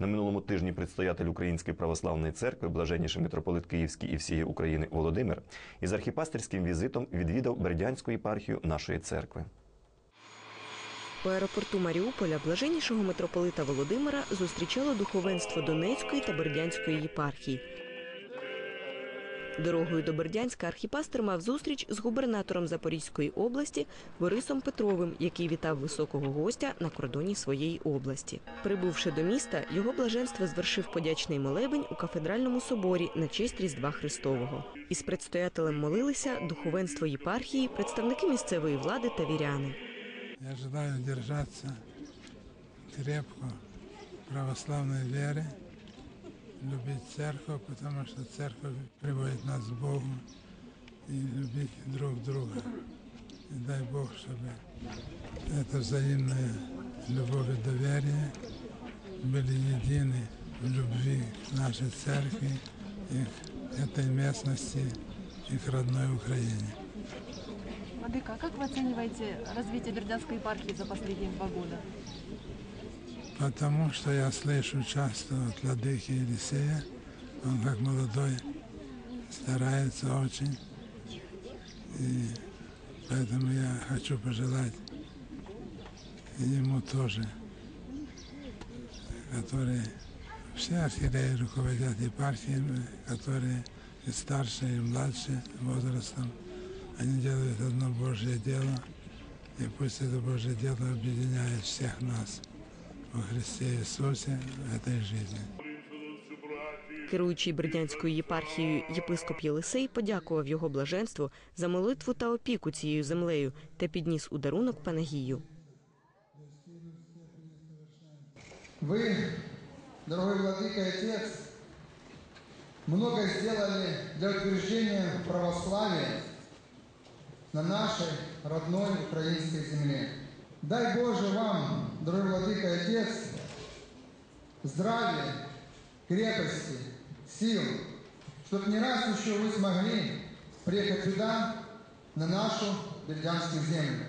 На минулому тижні предстоятель Української православної церкви, блаженніший митрополит Київський і всієї України Володимир, із архіпастерським візитом відвідав Бердянську єпархію нашої церкви. У аеропорту Маріуполя блаженнішого митрополита Володимира зустрічало духовенство Донецької та Бердянської єпархій. Дорогою до Бердянська архіпастер мав зустріч з губернатором Запорізької області Борисом Петровим, який вітав високого гостя на кордоні своєї області. Прибувши до міста, його блаженство звершив подячний молебень у кафедральному соборі на честь Різдва Христового. Із предстоятелем молилися духовенство єпархії, представники місцевої влади та віряни. Я желаю держаться крепко православной веры, любить церковь, потому что церковь приводит нас к Богу, и любить друг друга. И дай Бог, чтобы эта взаимная любовь и доверие были едины в любви к нашей церкви и к этой местности, и к родной Украине. Владыка, а как вы оцениваете развитие Бердянской епархии за последние два года? Потому что я слышу часто от Ладыки Елисея, он как молодой старается очень. И поэтому я хочу пожелать ему тоже, которые все архиереи руководят епархиями, которые и старше, и младше возрастом. Они делают одно Божье дело, и пусть это Божье дело объединяет всех нас во Христе Иисусе в этой жизни. Керуючий Бердянською єпархією єпископ Єлисей подякував його блаженству за молитву та опіку цією землею та підніс у дарунок Панагію. Вы, дорогой Владыка и Отец, много сделали для утверждения православия на нашей родной украинской земле. Дай Боже вам, дорогой Владыка Отец, здравия, крепости, сил, чтобы не раз еще вы смогли приехать сюда, на нашу Бердянскую землю.